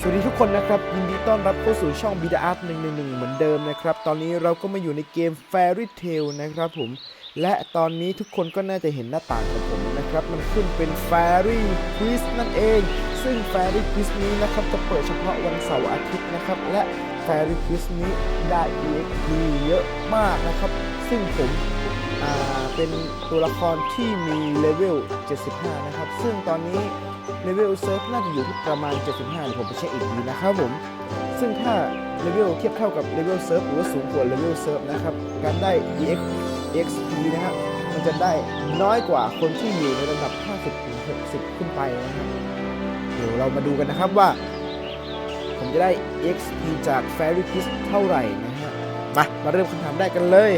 สวัสดีทุกคนนะครับ ยินดีต้อนรับเข้าสู่ช่อง b d a r t 111เหมือนเดิมนะครับ ตอนนี้เราก็มาอยู่ในเกม Fairy Tail นะครับผม และตอนนี้ทุกคนก็น่าจะเห็นหน้าต่างของผมนะครับ มันขึ้นเป็น Fairy Quiz นั่นเอง ซึ่ง Fairy Quiz นี้นะครับจะเปิดเฉพาะวันเสาร์อาทิตย์นะครับ และ Fairy Quiz นี้ได้ EXP เยอะมากนะครับ ซึ่งผมเป็นตัวละครที่มีเลเวล 75 นะครับ ซึ่งตอนนี้ เลเวลเซิร์ฟน่าจะอยู่ที่ประมาณ 75ผมไปเช็คอีกทีนะครับผม ซึ่งถ้าเลเวลเทียบเท่ากับเลเวลเซิร์ฟหรือว่าสูงกว่าเลเวลเซิร์ฟนะครับ การได้ EX XP นะครับมันจะได้น้อยกว่าคนที่อยู่ในระดับ 50ถึง60 ขึ้นไปนะครับเดี๋ยวเรามาดูกันนะครับว่า ผมจะได้ XP จาก Fairy Kiss เท่าไหร่นะฮะ มา มาเริ่มคำถามแรกกันเลย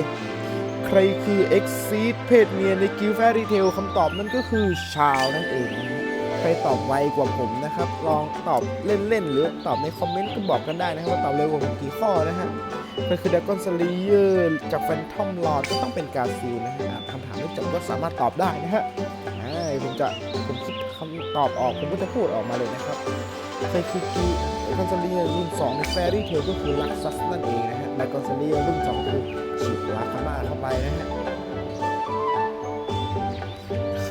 ใครคือ Exceed เพศเมียในกิล Fairy Tail คำตอบนั่นก็คือชาวนั่นเองนะ ใครตอบไวกว่าผมนะครับ ลองตอบเล่นๆ หรือตอบในคอมเมนต์ก็บอกกันได้นะครับว่าตอบเร็วกว่าผมกี่ข้อนะฮะใครคือด a กอนสลีเยอร์จากแฟนทอมลอดก็ต้องเป็นกาซิลนะฮะคำถามไม่จบก็สามารถตอบได้นะฮะผมจะผมคิดคำตอบออกผมก็จะพูดออกมาเลยนะครับใครคือกีดากอนสลีเยอร์รุ่น2ในแฟรี่เทลก็คือลักซัสนั่นเองนะฮะดากอนสลีเยอร์รุ่น2คือฉีดลาคามาเข้าไปนะฮะ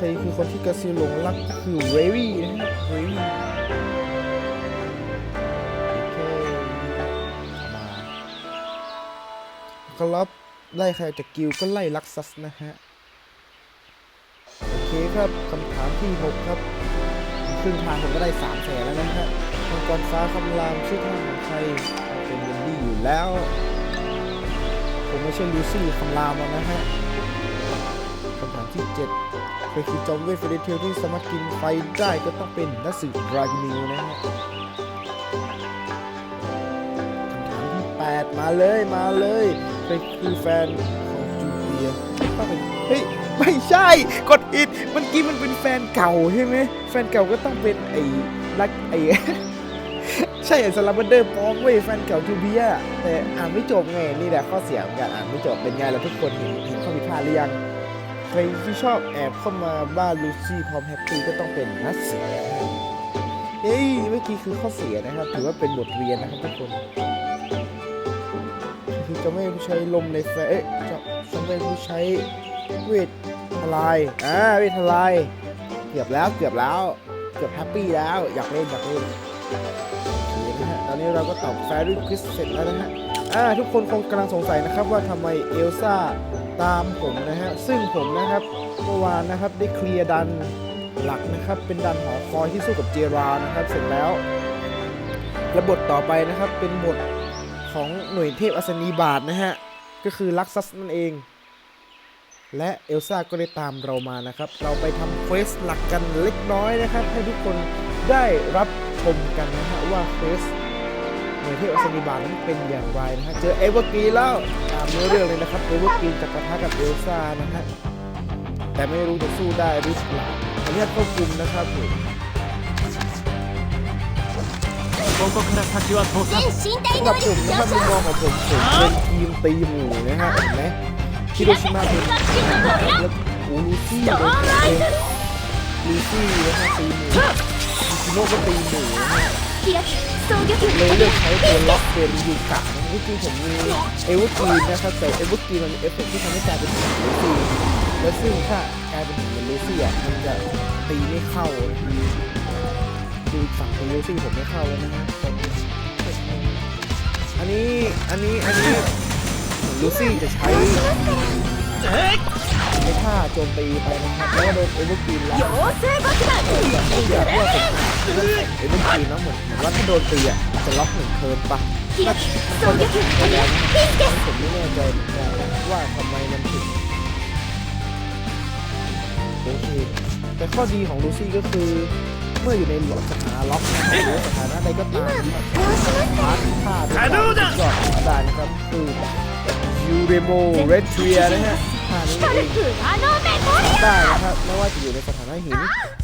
ใครคือคนที่กระซิลหลงรักคือเรวี่นะฮะเรวี่โอเคมาครับไล่ใครจากกิลก็ไล่ลักซัสนะฮะ โอเคครับคำถามที่ 6 ครับครึ่งทางผมก็ได้3แสนแล้วนะฮะมังกรฟ้าคำรามชื่อท่าของใครเป็นวินดี้อยู่แล้ว ผมไม่ใช่ลูซี่คำรามแล้วนะฮะคำถามที่ 7 ใครคือจอมเวทเฟรเทลที่สามารถกินไฟได้ก็ต้องเป็นนักสืบดรากินิวนะฮะคำถามที่8มาเลยมาเลยใครคือแฟนของจูเลียต้องเป็นเฮ้ยไม่ใช่กดอิดมื่อกี้มันเป็นแฟนเก่าใช่ไหมแฟนเก่าก็ต้องเป็นไอ้รักไอ้ใช่ไอ้สลัมเบเดอร์ปอมเว้ยแฟนเก่าจูเบียแต่อ่านไม่จบไงนี่แหละข้อเสียของการอ่านไม่จบเป็นไงล่ะทุกคนเห็นเห็นข้อผิดพลาดหรือยัง ใครที่ชอบแอบเข้ามาบ้านลูซี่พร้อมแฮปปี้ก็ต้องเป็นนัดเสียเฮ้ยเมื่อกี้คือข้อเสียนะครับ ถือว่าเป็นบทเรียนนะครับทุกคนคือจะไม่ใช้ลมในแฟเอ๊ะจะจะไม่ใช้เวททลายอ่าเวททลายเกือบแล้วเกือบแล้วเกือบแฮปปี้แล้วอยากเล่นอยากเล่นนะฮะตอนนี้เราก็ตอบแฟรี่คริสเสร็จแล้วนะฮะอ่าทุกคนคงกำลังสงสัยนะครับว่าทำไมเอลซ่า ตามผมนะฮะซึ่งผมนะครับเมื่อวานนะครับได้เคลียร์ดันหลักนะครับ เป็นดันหอคอยที่สู้กับเจรานะครับ เสร็จแล้วและบทต่อไปนะครับเป็นบทของหน่วยเทพอัศนีบาทนะฮะก็คือลักซัสนั่นเอง และเอลซ่าก็ได้ตามเรามานะครับ เราไปทำเควสหลักกันเล็กน้อยนะครับ ให้ทุกคนได้รับชมกันนะฮะว่าเควส น่วยที่ออสซิบานั้นเป็นอย่างไรนะฮะเจอเอเวอร์กีแล้วตามเนื้อเรื่องเลยนะครับเอเวอร์กีจะกระทะกับเอลซ่านะฮะแต่ไม่รู้จะสู้ได้หรือเปล่าขออนุญาตควบคุมนะครับผมสำหรับผมนะครับมุมมองของผมผมเป็นทีมตีหมู่นะฮะเห็นไหมคิโรชิมะเป็นแล้วอูลูซี่เป็นลูซี่นะฮะตีหมู่คิโนก็ตีหมู่นะฮะ เลยเลือกใช้ตัวล็อกเดนยูกะจริงๆผมมีเอวุกรีนะครับแต่เอเวอร์กรีมันมีเอฟเฟกต์ที่ทำให้กลายเป็นหินเลซี่แล้วซึ่งถ้ากลายเป็นหินเลซี่อะมันจะตีไม่เข้าดูฝั่งของลูซี่ผมไม่เข้าแล้วนะฮะตอนนี้อันนี้อันนี้อันนี้ลูซี่จะใช้ ในท่าโจมตีไปนะครับแล้วโดนเอเวอร์กรีนแล้วอย่างเดียวเพื่อผมเอเวอร์กรีนแล้วเหมือนเหมือนว่าถ้าโดนตีอะจะล็อกหนึ่งเทิร์นปะก็คนจะถึงไปแล้วผมไม่แน่ใจเหมือนกันว่าทำไมมันถึงโอเคแต่ข้อดีของลูซี่ก็คือ เมื่ออยู่ในหลวงสถานะล็อกหรือสถานะใดก็ตามพาร์ทฆ่าด้วยการจอดด่านนะครับคือยูเรโมเรดเทียนะฮะผ่านี้ได้นะครับไม่ว่าจะอยู่ในสถานะหิน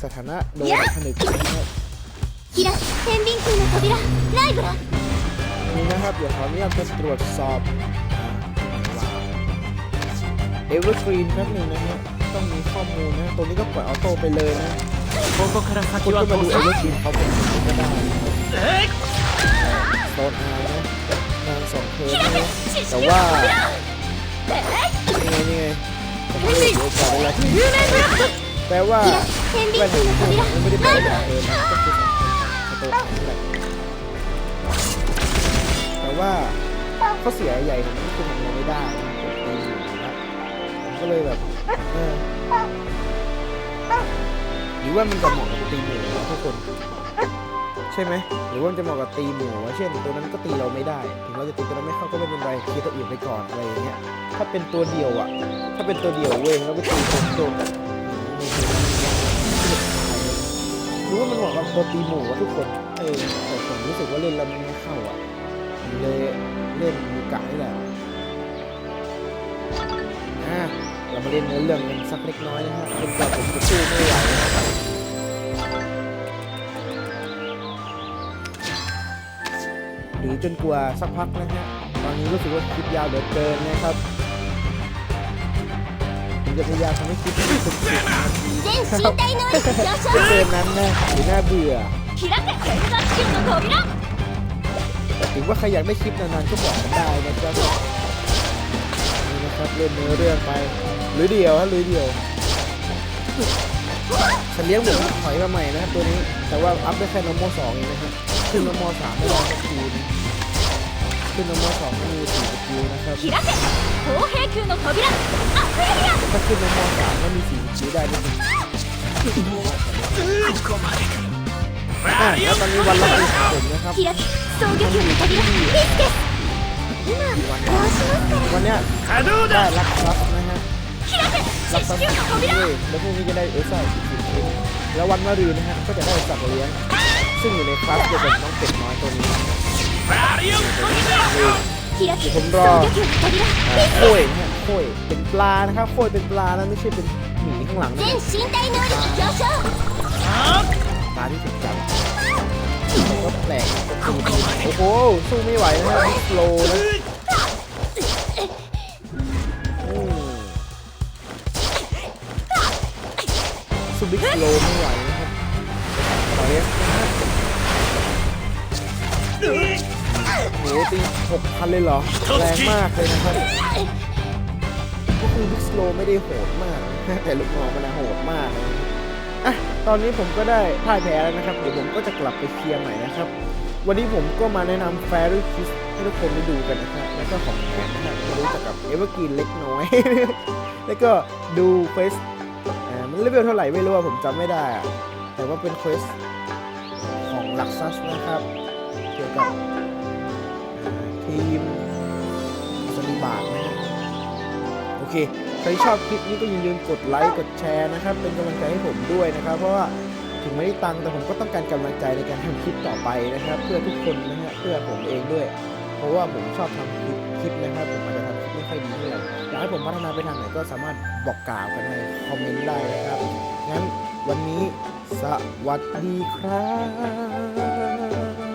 สถานะโดนผนึกนะครับนี่นะครับเดี๋ยวขออนุญาตจะตรวจสอบเอเวอร์กรีนแป๊บนึงนะฮะต้องมีข้อมูลนะ ตรงนี้ก็ปล่อยออโต้ไปเลยนะ ここから คุ 先 ณ は ก็มา 通 ดูเอ さん เวอร์กรีนเขาเป็นก็ได้นะครับ อนอายนะนางสองเทอมนะแต่ว่านี่ไงนี่ไงผมไม่ได้โอกาสอะไรแปลว่า 天秤 แว่น 級 ของ の ผม 扉 มันไม่ได้เป็นแบบเดิมนะก็คือสเตอร์นี่แหละแต่ว่าข้อเสียใหญ่ของมันคือทำอะไรไม่ได้นะผมตีอยู่นะผมก็เลยแบบเออ หรือว่ามันจะเหมาะกับตีหมูนะทุกคน ใช่ไหมหรือว่ามันจะเหมาะกับตีหมูวะเช่น ตัวนั้นก็ตีเราไม่ได้ ถึงเราจะตีตัวนั้นไม่เข้าก็ไม่เป็นไรเคลียร์ตัวอื่นไปก่อนอะไรอย่างเงี้ยถ้าเป็นตัวเดียวอะ ถ้าเป็นตัวเดียวเว้ยแล้วไปตีคนโดนหรือว่ามันเหมาะกับตัวตีหมูวะทุกคนเออแต่ผมรู้สึกว่าเล่นแล้วมันไม่เข้าอะเลยเล่นมูกะนี่แหละอะเรามาเล่นเนื้อเรื่องกันสักเล็กน้อยนะฮะจนกว่าผมจะสู้ไม่ไหวนะครับ จนกว่าสักพักนะฮะตอนนี้รู้สึกว่าคลิปยาวเหลือเกินนะครับผมจะพยายามทำให้คลิปนี้สุดๆนะครับเกินนั้นนะหรือน้าเบื่อถึงว่าใครอยากได้คลิปนานๆก็บอกกันได้นะครับนี่นะครับเล่นเนื้อเรื่องไปหรือเดียวฮะหรือเดียวฉันเลี้ยงหมูถอยมาใหม่นะครับตัวนี้แต่ว่าอัพได้แค่นโมสองเองนะครับขึ้นนโมสามไม่ได้สักที นึงขึ้นนมสองไม่มีสี่สกิลนะครับ 開け公平球の扉アフレリア ถ้าขึ้นนมสามไม่มีสี่สกิลได้ด้วยกันอ่ะแล้วตอนนี้วันละปีของผมนะครับ 開け双魚球の扉ピスケス今こうしますから วันเนี้ย 稼働 ได้ だ รักทรัพย์นะฮะ 開け รัก 獅 ทรัพ 子 ย์ 球の เว้ 扉 ยแล้วพรุ่งนี้จะได้เอลซ่าอีกสิบชิ้นแล้ววันมะรืนนะฮะก็จะได้สัตว์เลี้ยง ซึ่งอยู่ในคลาสเดียวกับน้องเป็ดน้อยตัวนี้ バリオンコギ開け ผมรอโค้ยโค้ยเป็นปลานะครับโค้ยเป็นปลานะไม่ใช่เป็นหมีข้างหลังนะปลาที่ถูกจับก็แปลกโอ้โหสู้ไม่ไหวนะโลนะสู้บิ๊กโลไม่ไหวนะครับขอเอฟนะครับ โหตีหกพันเลยเหรอ แรงมากเลยนะครับก็คือบิ๊กสโลไม่ได้โหดมากแต่ลูกน้องมันนะโหดมากเลยอะตอนนี้ผมก็ได้พ่ายแพ้แล้วนะครับ เดี๋ยวผมก็จะกลับไปเคลียร์ใหม่นะครับ วันนี้ผมก็มาแนะนำแฟร์คิสให้ทุกคนได้ดูกันนะครับ แล้วก็ของแถมนะครับรู้จักกับเอเวอร์กีนเล็กน้อย แล้วก็ดูเควสมันเลเวลเท่าไหร่ไม่รู้อะผมจำไม่ได้อะแต่ว่าเป็นเควสของลักซัสนะครับ เกี่ยวกับ ทีมสลิบาทนะฮะโอเค ใครชอบคลิปนี้ก็อย่าลืมกดไลค์กดแชร์นะครับ เป็นกำลังใจให้ผมด้วยนะครับ เพราะว่าถึงไม่ได้ตังค์แต่ผมก็ต้องการกำลังใจในการทำคลิปต่อไปนะครับ เพื่อทุกคนนะฮะเพื่อผมเองด้วย เพราะว่าผมชอบทำคลิปคลิปนะครับผมอาจจะทำคลิปไม่ค่อยดีเท่าไหร่อยากให้ผมพัฒนาไปทางไหนก็สามารถบอกกล่าวกันในคอมเมนต์ได้นะครับงั้นวันนี้สวัสดีครับ